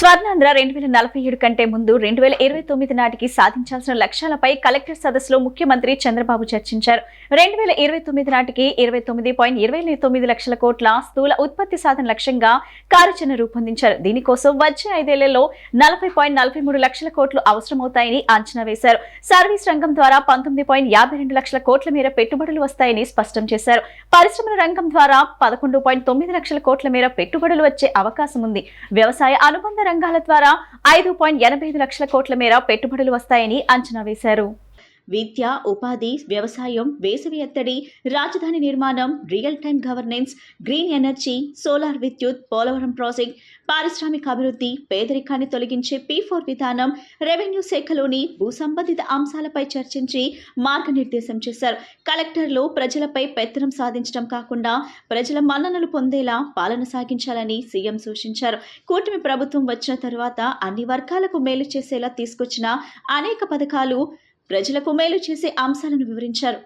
స్వర్ణాంధ్ర రెండు వేల నలభై ఏడు కంటే ముందు రెండు వేల ఇరవై తొమ్మిది నాటికి సాధించాల్సిన లక్ష్యాలపై కలెక్టర్ సదస్సులో ముఖ్యమంత్రి చంద్రబాబు చర్చించారు. రెండు వేల ఇరవై తొమ్మిది నాటికి ఇరవై తొమ్మిది పాయింట్ ఇరవై తొమ్మిది లక్షల కోట్ల స్థూల ఉత్పత్తి సాధన లక్ష్యంగా కార్యాచరణ రూపొందించారు. దీనికోసం వచ్చే ఐదేళ్ళలో నలభై పాయింట్ నలభై మూడు లక్షల కోట్లు అవసరమవుతాయని అంచనా వేశారు. సర్వీస్ రంగం ద్వారా పంతొమ్మిది పాయింట్ యాభై రెండు లక్షల కోట్ల మేర పెట్టుబడులు వస్తాయని స్పష్టం చేశారు. పరిశ్రమల రంగం ద్వారా పదకొండు పాయింట్ తొమ్మిది లక్షల కోట్ల మేర పెట్టుబడులు వచ్చే అవకాశం ఉంది. వ్యవసాయ అనుబంధ రంగాల ద్వారా ఐదు పాయింట్ ఎనభై ఐదు లక్షల కోట్ల మేర పెట్టుబడులు వస్తాయని అంచనా వేశారు. విద్య ఉపాధి వ్యవసాయం వేసవి ఎత్తడి రాజధాని నిర్మాణం real time governance green energy solar విద్యుత్ పోలవరం ప్రాజెక్ట్ పారిశ్రామిక అభివృద్ధి పేదరికాన్ని తొలగించే పీ ఫోర్ విధానం రెవెన్యూ శాఖలోని భూ సంబంధిత అంశాలపై చర్చించి మార్గనిర్దేశం చేశారు. కలెక్టర్లు ప్రజలపై పెత్తనం సాధించడం కాకుండా ప్రజల మన్ననలు పొందేలా పాలన సాగించాలని సీఎం సూచించారు. కూటమి ప్రభుత్వం వచ్చిన తర్వాత అన్ని వర్గాలకు మేలు చేసేలా తీసుకొచ్చిన అనేక పథకాలు ప్రజలకు మేలు చేసే అంశాలను వివరించారు.